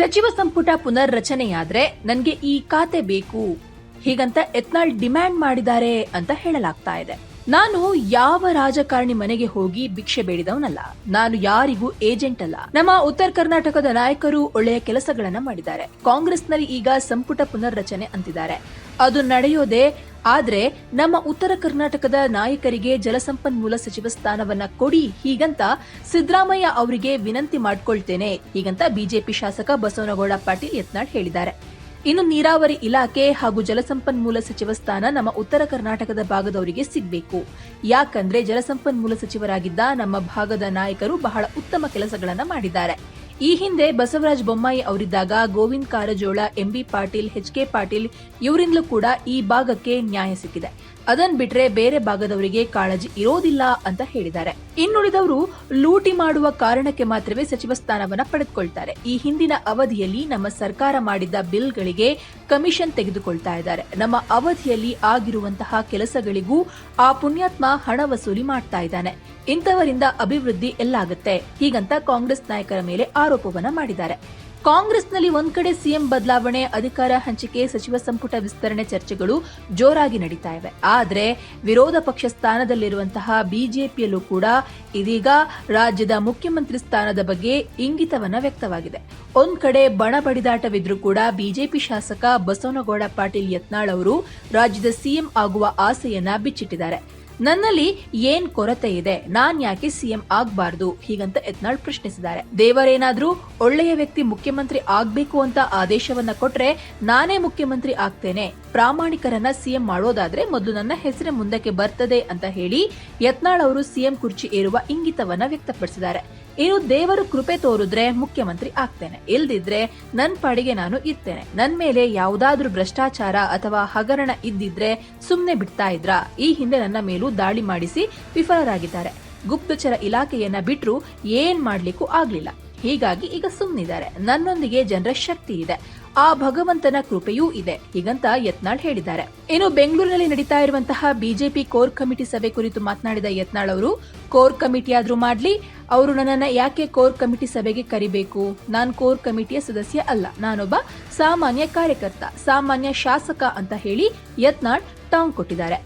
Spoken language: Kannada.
ಸಚಿವ ಸಂಪುಟ ಪುನರ್ರಚನೆಯಾದ್ರೆ ನನ್ಗೆ ಈ ಖಾತೆ ಬೇಕು. ಹೀಗಂತ ಯತ್ನಾಳ್ ಡಿಮ್ಯಾಂಡ್ ಮಾಡಿದ್ದಾರೆ ಅಂತ ಹೇಳಲಾಗ್ತಾ ಇದೆ. ನಾನು ಯಾವ ರಾಜಕಾರಣಿ ಮನೆಗೆ ಹೋಗಿ ಭಿಕ್ಷೆ ಬೇಡಿದವನಲ್ಲ. ನಾನು ಯಾರಿಗೂ ಏಜೆಂಟ್ ಅಲ್ಲ. ನಮ್ಮ ಉತ್ತರ ಕರ್ನಾಟಕದ ನಾಯಕರು ಒಳ್ಳೆಯ ಕೆಲಸಗಳನ್ನ ಮಾಡಿದ್ದಾರೆ. ಕಾಂಗ್ರೆಸ್ನಲ್ಲಿ ಈಗ ಸಂಪುಟ ಪುನರ್ರಚನೆ ಅಂತಿದ್ದಾರೆ. ಅದು ನಡೆಯೋದೇ ಆದ್ರೆ ನಮ್ಮ ಉತ್ತರ ಕರ್ನಾಟಕದ ನಾಯಕರಿಗೆ ಜಲಸಂಪನ್ಮೂಲ ಸಚಿವ ಸ್ಥಾನವನ್ನ ಕೊಡಿ ಹೀಗಂತ ಸಿದ್ದರಾಮಯ್ಯ ಅವರಿಗೆ ವಿನಂತಿ ಮಾಡ್ಕೊಳ್ತೇನೆ ಹೀಗಂತ ಬಿಜೆಪಿ ಶಾಸಕ ಬಸವನಗೌಡ ಪಾಟೀಲ್ ಯತ್ನಾಳ್ ಹೇಳಿದ್ದಾರೆ. ಇನ್ನು ನೀರಾವರಿ ಇಲಾಖೆ ಹಾಗೂ ಜಲಸಂಪನ್ಮೂಲ ಸಚಿವ ಸ್ಥಾನ ನಮ್ಮ ಉತ್ತರ ಕರ್ನಾಟಕದ ಭಾಗದವರಿಗೆ ಸಿಗಬೇಕು. ಯಾಕಂದ್ರೆ ಜಲಸಂಪನ್ಮೂಲ ಸಚಿವರಾಗಿದ್ದ ನಮ್ಮ ಭಾಗದ ನಾಯಕರು ಬಹಳ ಉತ್ತಮ ಕೆಲಸಗಳನ್ನು ಮಾಡಿದ್ದಾರೆ. ಈ ಹಿಂದೆ Basavaraja Bommai ಅವರಿದ್ದಾಗ Govind Karajol MB Patil H K Patil ಇವರಿಂದಲೂ ಕೂಡ ಈ ಭಾಗಕ್ಕೆ ನ್ಯಾಯ ಸಿಕ್ಕಿದೆ. ಅದನ್ ಬಿಟ್ರೆ ಬೇರೆ ಭಾಗದವರಿಗೆ ಕಾಳಜಿ ಇರೋದಿಲ್ಲ ಅಂತ ಹೇಳಿದ್ದಾರೆ. ಇನ್ನುಳಿದವರು ಲೂಟಿ ಮಾಡುವ ಕಾರಣಕ್ಕೆ ಮಾತ್ರವೇ ಸಚಿವ ಸ್ಥಾನವನ್ನ ಪಡೆದುಕೊಳ್ತಾರೆ. ಈ ಹಿಂದಿನ ಅವಧಿಯಲ್ಲಿ ನಮ್ಮ ಸರ್ಕಾರ ಮಾಡಿದ್ದ ಬಿಲ್ಗಳಿಗೆ ಕಮಿಷನ್ ತೆಗೆದುಕೊಳ್ತಾ ಇದ್ದಾರೆ. ನಮ್ಮ ಅವಧಿಯಲ್ಲಿ ಆಗಿರುವಂತಹ ಕೆಲಸಗಳಿಗೂ ಆ ಪುಣ್ಯಾತ್ಮ ಹಣ ವಸೂಲಿ ಮಾಡ್ತಾ ಇದ್ದಾನೆ. ಇಂಥವರಿಂದ ಅಭಿವೃದ್ಧಿ ಎಲ್ಲಾಗುತ್ತೆ. ಹೀಗಂತ ಕಾಂಗ್ರೆಸ್ ನಾಯಕರ ಮೇಲೆ ಆರೋಪವನ್ನ ಮಾಡಿದ್ದಾರೆ. ಕಾಂಗ್ರೆಸ್ನಲ್ಲಿ ಒಂದ್ ಕಡೆ ಸಿಎಂ ಬದಲಾವಣೆ, ಅಧಿಕಾರ ಹಂಚಿಕೆ, ಸಚಿವ ಸಂಪುಟ ವಿಸ್ತರಣೆ ಚರ್ಚೆಗಳು ಜೋರಾಗಿ ನಡೀತಾ ಇವೆ. ಆದರೆ ವಿರೋಧ ಪಕ್ಷ ಸ್ಥಾನದಲ್ಲಿರುವಂತಹ ಬಿಜೆಪಿಯಲ್ಲೂ ಕೂಡ ಇದೀಗ ರಾಜ್ಯದ ಮುಖ್ಯಮಂತ್ರಿ ಸ್ಥಾನದ ಬಗ್ಗೆ ಇಂಗಿತವನ್ನ ವ್ಯಕ್ತವಾಗಿದೆ. ಒಂದ್ ಕಡೆ ಬಣ ಬಡಿದಾಟವಿದ್ರೂ ಕೂಡ ಬಿಜೆಪಿ ಶಾಸಕ ಬಸವನಗೌಡ ಪಾಟೀಲ್ ಯತ್ನಾಳ್ ಅವರು ರಾಜ್ಯದ ಸಿಎಂ ಆಗುವ ಆಸೆಯನ್ನ ಬಿಚ್ಚಿಟ್ಟಿದ್ದಾರೆ. ನನ್ನಲ್ಲಿ ಏನ್ ಕೊರತೆ ಇದೆ? ನಾನ್ ಯಾಕೆ ಸಿಎಂ ಆಗ್ಬಾರ್ದು? ಹೀಗಂತ ಯತ್ನಾಳ್ ಪ್ರಶ್ನಿಸಿದ್ದಾರೆ. ದೇವರೇನಾದ್ರೂ ಒಳ್ಳೆಯ ವ್ಯಕ್ತಿ ಮುಖ್ಯಮಂತ್ರಿ ಆಗ್ಬೇಕು ಅಂತ ಆದೇಶವನ್ನ ಕೊಟ್ರೆ ನಾನೇ ಮುಖ್ಯಮಂತ್ರಿ ಆಗ್ತೇನೆ. ಪ್ರಾಮಾಣಿಕರನ್ನ ಸಿಎಂ ಮಾಡೋದಾದ್ರೆ ಮೊದಲು ನನ್ನ ಹೆಸರೇ ಮುಂದಕ್ಕೆ ಬರ್ತದೆ ಅಂತ ಹೇಳಿ ಯತ್ನಾಳ್ ಅವರು ಸಿಎಂ ಕುರ್ಚಿ ಏರುವ ಇಂಗಿತವನ್ನ ವ್ಯಕ್ತಪಡಿಸಿದ್ದಾರೆ. ಇನ್ನು ದೇವರು ಕೃಪೆ ತೋರಿದ್ರೆ ಮುಖ್ಯಮಂತ್ರಿ ಆಗ್ತೇನೆ. ಇಲ್ದಿದ್ರೆ ನನ್ ಪಾಡಿಗೆ ನಾನು ಇರ್ತೇನೆ. ನನ್ ಮೇಲೆ ಯಾವ್ದಾದ್ರೂ ಭ್ರಷ್ಟಾಚಾರ ಅಥವಾ ಹಗರಣ ಇದ್ದಿದ್ರೆ ಸುಮ್ನೆ ಬಿಡ್ತಾ ಇದ್ರಾ? ಈ ಹಿಂದೆ ನನ್ನ ಮೇಲೂ ದಾಳಿ ಮಾಡಿಸಿ ವಿಫಲರಾಗಿದ್ದಾರೆ. ಗುಪ್ತಚರ ಇಲಾಖೆಯನ್ನ ಬಿಟ್ರು ಏನ್ ಮಾಡ್ಲಿಕ್ಕೂ ಆಗ್ಲಿಲ್ಲ. ಹೀಗಾಗಿ ಈಗ ಸುಮ್ಮನಿದ್ದಾರೆ ನನ್ನೊಂದಿಗೆ ಜನರ ಶಕ್ತಿ ಇದೆ. ಆ ಭಗವಂತನ ಕೃಪೆಯೂ ಇದೆ, ಹೀಗಂತ ಯತ್ನಾಳ್ ಹೇಳಿದ್ದಾರೆ. ಇನ್ನು ಬೆಂಗಳೂರಿನಲ್ಲಿ ನಡೀತಾ ಇರುವಂತಹ ಬಿಜೆಪಿ ಕೋರ್ ಕಮಿಟಿ ಸಭೆ ಕುರಿತು ಮಾತನಾಡಿದ ಯತ್ನಾಳ್ ಅವರು, ಕೋರ್ ಕಮಿಟಿ ಆದ್ರೂ ಮಾಡ್ಲಿ, ಅವರು ನನ್ನನ್ನ ಯಾಕೆ ಕೋರ್ ಕಮಿಟಿ ಸಭೆಗೆ ಕರಿಬೇಕು? ನಾನು ಕೋರ್ ಕಮಿಟಿಯ ಸದಸ್ಯ ಅಲ್ಲ. ನಾನೊಬ್ಬ ಸಾಮಾನ್ಯ ಕಾರ್ಯಕರ್ತ, ಸಾಮಾನ್ಯ ಶಾಸಕ ಅಂತ ಹೇಳಿ ಯತ್ನಾಳ್ ಟಾಂಗ್ ಕೊಟ್ಟಿದ್ದಾರೆ.